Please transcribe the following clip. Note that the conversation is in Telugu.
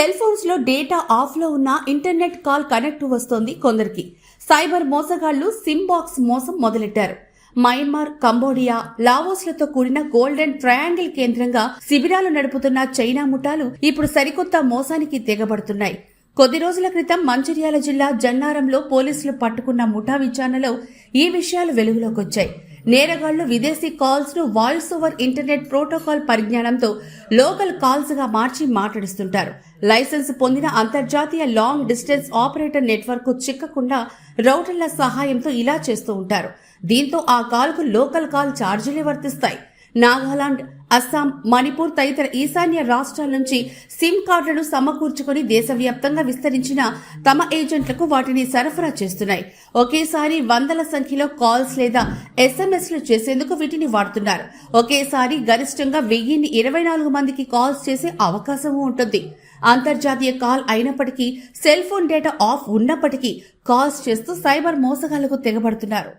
సెల్ ఫోన్స్లో డేటా ఆఫ్లో ఉన్న ఇంటర్నెట్ కాల్ కనెక్ట్ వస్తోంది కొందరికి. సైబర్ మోసగాళ్ళు సిమ్ బాక్స్ మోసం మొదలెట్టారు. మయన్మార్ కంబోడియా లావోస్లతో కూడిన గోల్డెన్ ట్రయాంగిల్ కేంద్రంగా శిబిరాలు నడుపుతున్న చైనా ముఠాలు ఇప్పుడు సరికొత్త మోసానికి తెగబడుతున్నాయి. కొద్ది రోజుల క్రితం మంచిర్యాల జిల్లా జన్నారంలో పోలీసులు పట్టుకున్న ముఠా విచారణలో ఈ విషయాలు వెలుగులోకి వచ్చాయి నేరగాళ్ళు విదేశీ కాల్స్ను వాయిస్ ఓవర్ ఇంటర్నెట్ ప్రోటోకాల్ పరిజ్ఞానంతో లోకల్ కాల్స్గా మార్చి మాట్లాడిస్తుంటారు. లైసెన్స్ పొందిన అంతర్జాతీయ లాంగ్ డిస్టెన్స్ ఆపరేటర్ నెట్వర్క్ చిక్కకుండా రౌటర్ల సహాయంతో ఇలా చేస్తూ ఉంటారు. దీంతో ఆ కాల్కు లోకల్ కాల్ ఛార్జీలే వర్తిస్తాయి. నాగాలాండ్ అస్సాం మణిపూర్ తదితర ఈశాన్య రాష్ట్రాల నుంచి సిమ్ కార్డులను సమకూర్చుకొని దేశవ్యాప్తంగా విస్తరించిన తమ ఏజెంట్లకు వాటిని సరఫరా చేస్తున్నాయి. ఒకేసారి వందల సంఖ్యలో కాల్స్ లేదా ఎస్ఎంఎస్లు చేసేందుకు వీటిని వాడుతున్నారు. ఒకేసారి గరిష్టంగా వెయ్యిన్ని ఇరవై నాలుగు మందికి కాల్స్ చేసే అవకాశం ఉంటుంది. అంతర్జాతీయ కాల్ అయినప్పటికీ సెల్ ఫోన్ డేటా ఆఫ్ ఉన్నప్పటికీ కాల్స్ చేస్తూ సైబర్ మోసగాళ్ళకు తెగబడుతున్నారు.